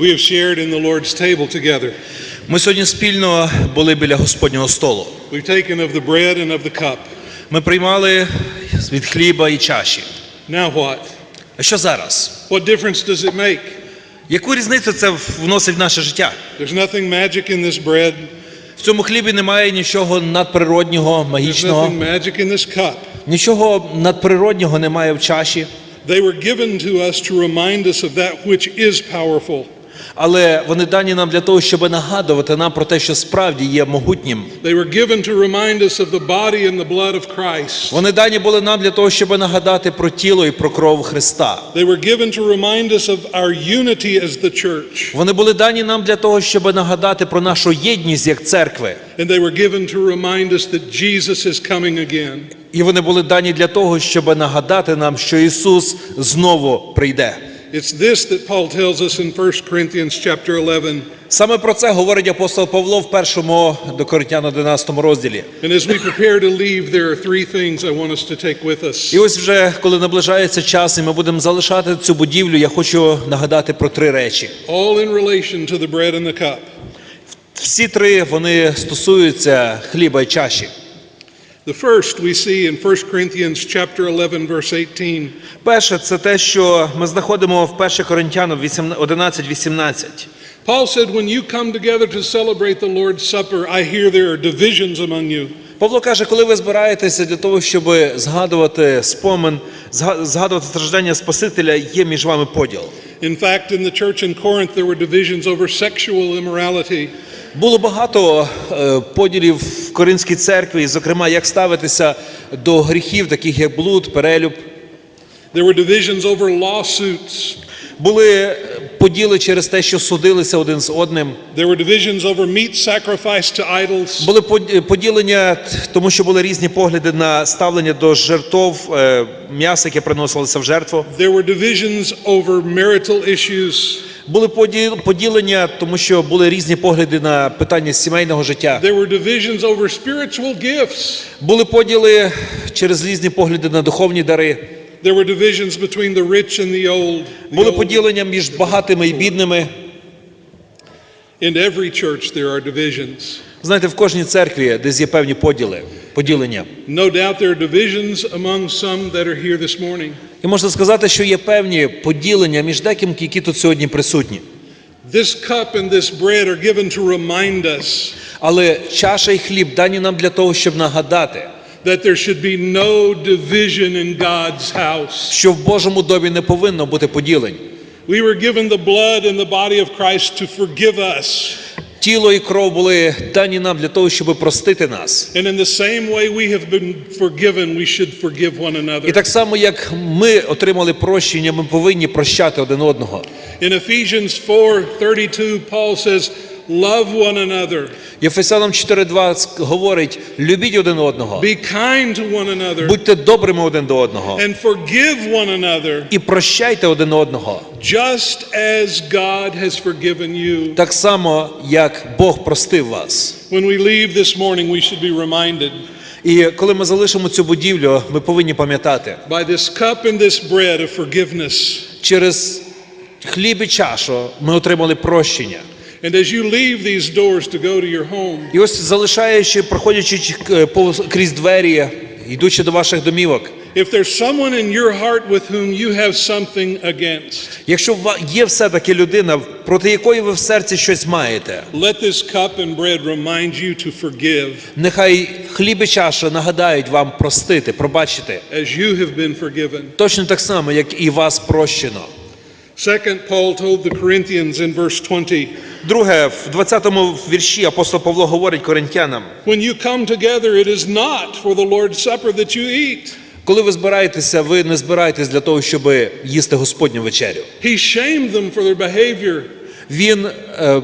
We have shared in the Lord's table together. Ми сьогодні спільно були біля Господнього столу. We've taken of the bread and of the cup. Ми приймали від хліба і чаші. Now what? А що зараз? What difference does it make? Яку різницю це вносить в наше життя? There's nothing magic in this bread. В цьому хлібі немає нічого надприроднього, There's nothing magic in this cup. Нічого надприроднього немає в чаші, They were given to us to remind us of that which is powerful. Але вони дані нам для того, щоб нагадувати нам про те, що справді є могутнім. They were given to remind us of the body and the blood of Christ. Вони дані були нам для того, щоб нагадати про тіло і про кров Христа. They were given to remind us of our unity as the church. Вони були дані нам для того, щоб нагадати про нашу єдність як церкви. And they were given to remind us that Jesus is coming again. І вони були дані для того, щоб нагадати нам, що Ісус знову прийде. It's this that Paul tells us in 1 Corinthians chapter 11. Саме про це говорить апостол Павло в першому до Коринтян 11 розділі. And as we prepare to leave, there are three things I want us to take with us. І ось вже коли наближається час, і ми будемо залишати цю будівлю, я хочу нагадати про три речі. All in relation to the bread and the cup. Всі три вони стосуються хліба і чаші. The first we see in 1 Corinthians chapter 11 verse 18. Перше, це те, що ми знаходимо в 1 Коринтянам 11-18. Paul said, When you come together to celebrate the Lord's Supper, I hear there are divisions among you. Павло каже, коли ви збираєтеся для того, щоб згадувати спомин, зга- згадувати страждання Спасителя, є між вами поділ. In fact, in the church in Corinth, there were divisions over sexual immorality. Було багато е, поділів в Коринській церкві, зокрема, як ставитися до гріхів, таких як блуд, перелюб. There were divisions over lawsuits. Були е, поділи через те, що судилися один з одним. There were divisions over meat sacrificed to idols. Були поділення, тому що були різні погляди на ставлення до жертв е, м'яса, яке приносилося в жертву. There were divisions over marital issues. Були поділення, тому що були різні погляди на питання сімейного життя. There were divisions over spiritual gifts. Були поділи через різні погляди на духовні дари. There were divisions between the rich and the old. Були поділення між багатими і бідними. In every church, there are divisions. Знаєте, в кожній церкві десь є певні поділи, поділення. No doubt there are divisions among some that are here this morning. І можна сказати, що є певні поділення між деким, які тут сьогодні присутні. This cup and this bread are given to remind us Але чаша і хліб дані нам для того, щоб нагадати, that there should be no division in God's house. що в Божому домі не повинно бути поділень. We were given the blood and the body of Christ to forgive us. Тіло і кров були дані нам для того, щоб простити нас. And in the same way we have been forgiven, we should forgive one І another. так само, як ми отримали прощення, ми повинні прощати один одного. In Ephesians 4:32, Paul says, "Love one another, Єфесянам 4.2 говорить, любіть один одного, be kind to one another, будьте добрими один до одного and forgive one another, і прощайте один одного. just as God has forgiven you." Так само, як Бог простив вас. When we leave this morning, we should be reminded І коли ми залишимо цю будівлю, ми повинні пам'ятати, by this cup and this bread of forgiveness. через хліб і чашу ми отримали прощення. And as you leave these doors to go to your home, І ось залишаючи, проходячи е, повз- крізь двері, йдучи до ваших домівок, if there's someone in your heart with whom you have something against, якщо ва- є все-таки людина, проти якої ви в серці щось маєте, let this cup and bread remind you to forgive нехай хліб і чаша нагадають вам простити, пробачити. as you have been forgiven. Точно так само, як і вас прощено. Second, Paul told the Corinthians in verse 20, Друге, в 20-му вірші апостол Павло говорить коринтянам, when you come together, it is not for the Lord's Supper that you eat. коли ви збираєтеся, ви не збираєтесь для того, щоб їсти Господню вечерю. He shamed them for their behavior Він е,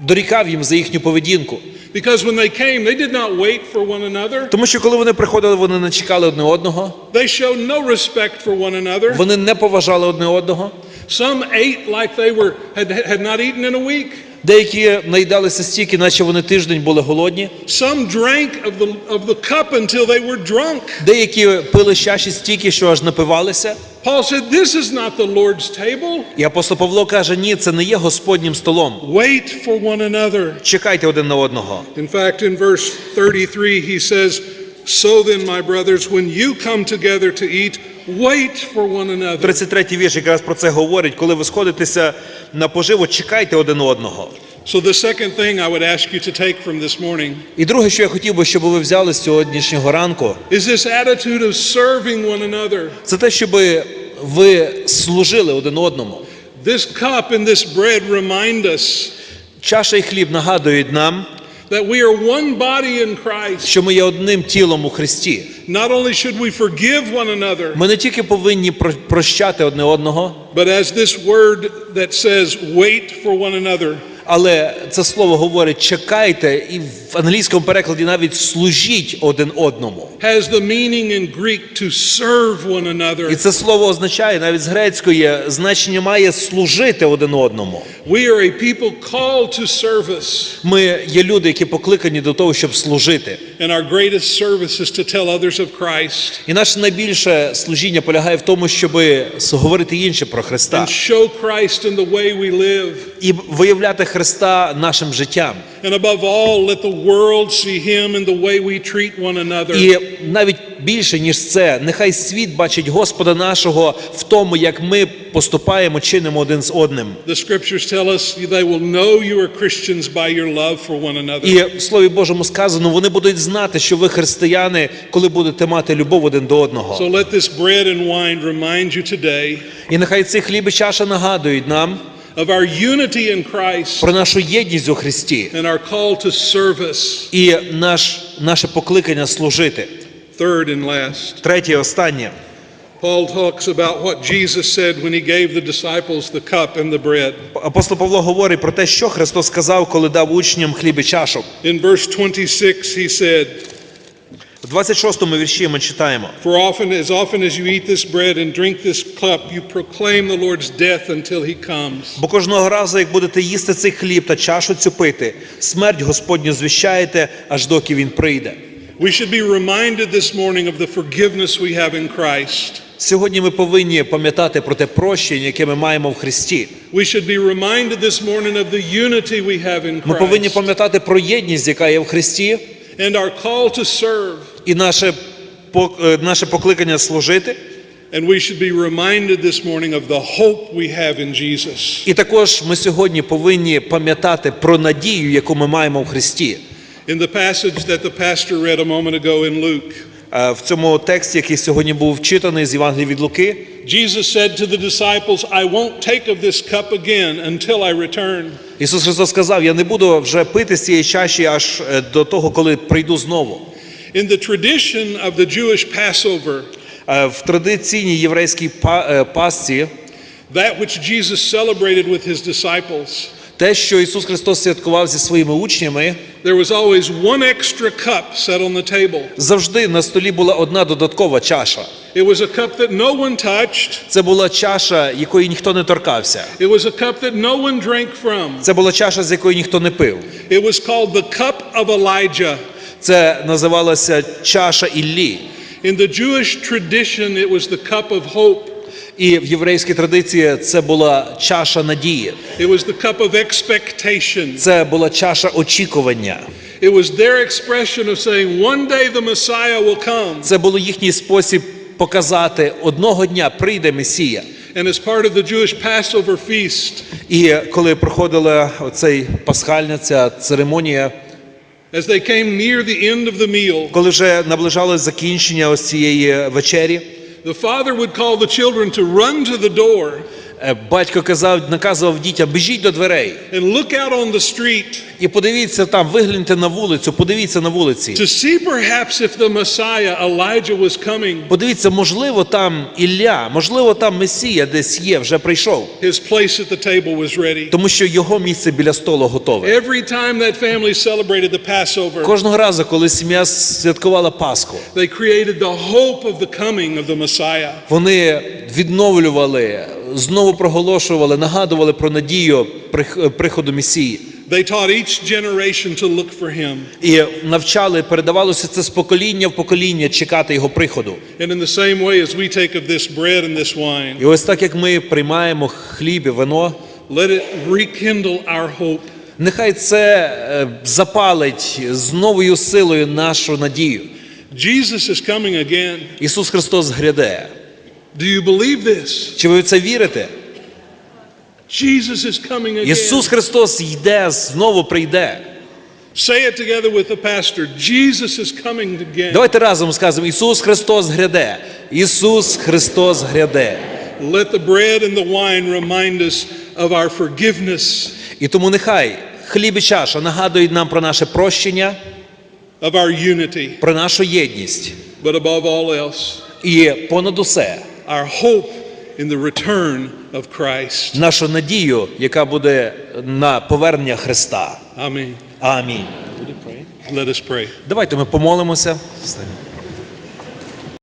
дорікав їм за їхню поведінку. because when they came, they did not wait for one another. Тому що коли вони приходили, вони не чекали одне одного, They showed no respect for one another. вони не поважали одне одного. Some ate like they were had, had not eaten in a week. Деякі наїдалися стільки, наче вони тиждень були голодні. Some drank of the, of the cup until they were drunk. Деякі пили чаші стільки, що аж напивалися. Paul said, This is not the Lord's table. І апостол Павло каже: ні, це не є Господнім столом. Wait for one another. Чекайте один на одного. In fact, in verse 33, he says, So then, my brothers, when you come together to eat, wait for one another. 33-й вірш якраз про це говорить. Коли ви сходитеся на поживу, чекайте один одного. So, the second thing I would ask you to take from this morning І друге, що я хотів би, щоб ви взяли з сьогоднішнього ранку, is this attitude of serving one another. це те, щоб ви служили один одному. This cup and this bread remind us Чаша і хліб нагадують нам, that we are one body in Christ. що ми є одним тілом у Христі. Not only should we forgive one another, Ми не тільки повинні про- прощати одне одного, but as this word that says wait for one another але це слово говорить чекайте, і в англійському перекладі навіть служіть один одному. has the meaning in Greek to serve one І another. це слово означає навіть з грецької значення має служити один одному. We are a people called to service, Ми є люди, які покликані до того, щоб служити. and our greatest service is to tell others of Christ І наше найбільше служіння полягає в тому, щоб говорити інше про Христа and show Christ in the way we live. і виявляти Христа нашим життям. And above all, let the world see Him in the way we treat one another. І навіть більше ніж це, нехай світ бачить Господа нашого в тому, як ми поступаємо, чинимо один з одним. The scriptures tell us they will know you are Christians by your love for one another. І в Слові Божому сказано, вони будуть знати, що ви християни, коли будете мати любов один до So одного. let this bread and wine remind you today І нехай ці хліб і чаша нагадують нам про нашу єдність у Христі і наш, наше покликання служити. Третє, і останнє. Paul talks about what Jesus said when he gave the disciples the cup and the bread. Апостол Павло говорить про те, що Христос сказав, коли дав учням хліб і чашу. In verse 26, he said, В 26-му вірші ми читаємо. For often, as often as you eat this bread and drink this cup, you proclaim the Lord's death until he comes. Бо кожного разу, як будете їсти цей хліб та чашу цю пити, смерть Господню звіщаєте, аж доки він прийде. We should be reminded this morning of the forgiveness we have in Christ. Сьогодні ми повинні пам'ятати про те прощення, яке ми маємо в Христі. We should be reminded this morning of the unity we have in Ми повинні пам'ятати про єдність, яка є в Христі, and our call to serve. і наше, пок- е, наше покликання служити. And we should be reminded this morning of the hope we have in Jesus. І також ми сьогодні повинні пам'ятати про надію, яку ми маємо в Христі. In the passage that the pastor read a moment ago in Luke, Е, В цьому тексті, який сьогодні був вчитаний з Євангелії від Луки, Jesus said to the disciples, I won't take of this cup again until I return. Ісус Христос сказав: Я не буду вже пити з цієї чаші аж е, до того, коли прийду знову. In the tradition of the Jewish Passover, Е, В традиційній єврейській е, пасці that which Jesus celebrated with his disciples, те, що Ісус Христос святкував зі своїми учнями, there was always one extra cup set on the table. завжди на столі була одна додаткова чаша. It was a cup that no one touched. Це була чаша, якої ніхто не торкався. It was a cup that no one drank from. Це була чаша, з якої ніхто не пив. It was called the cup of Elijah. Це називалася чаша Іллі. In the Jewish tradition, it was the cup of hope. І в єврейській традиції це була чаша надії. It was the cup of expectation. Це була чаша очікування. It was their expression of saying, one day the Messiah will come. Це було їхній спосіб показати одного дня прийде Месія. And as part of the Jewish Passover feast, І коли проходила оцей пасхальна ця церемонія, as they came near the end of the meal, коли вже наближалось закінчення ось цієї вечері, the father would call the children to run to the door батько казав, наказував дітям, біжіть до дверей and look out on the street і подивіться там, вигляньте на вулицю, подивіться на вулиці. to see perhaps if the Messiah, Elijah, was coming. Подивіться, можливо, там Ілля, можливо, там Месія десь є, вже прийшов, His place at the table was ready. тому що його місце біля столу готове. Every time that family celebrated the Passover, Кожного разу, коли сім'я святкувала Пасху, they created the hope of the coming of the Messiah. вони відновлювали знову проголошували, нагадували про надію прих- приходу Месії. They taught each generation to look for him. І навчали, передавалося це з покоління в покоління чекати його приходу. And in the same way as we take of this bread and this wine, І ось так як ми приймаємо хліб і вино, let it rekindle our hope. нехай це е, запалить з новою силою нашу надію. Jesus is coming again. Ісус Христос гряде. Do you believe this? Чи ви в це вірите? Jesus is coming again. Ісус Христос йде, знову прийде. Say it together with the pastor. Jesus is coming again. Давайте разом скажемо: Ісус Христос гряде. Ісус Христос гряде. Let the bread and the wine remind us of our forgiveness, І тому нехай хліб і чаша нагадують нам про наше прощення, of our unity, про нашу єдність. but above all else, І понад усе our hope in the return of Christ. нашу надію, яка буде на повернення Христа. Амінь. Амінь. Let us pray. Давайте ми помолимося.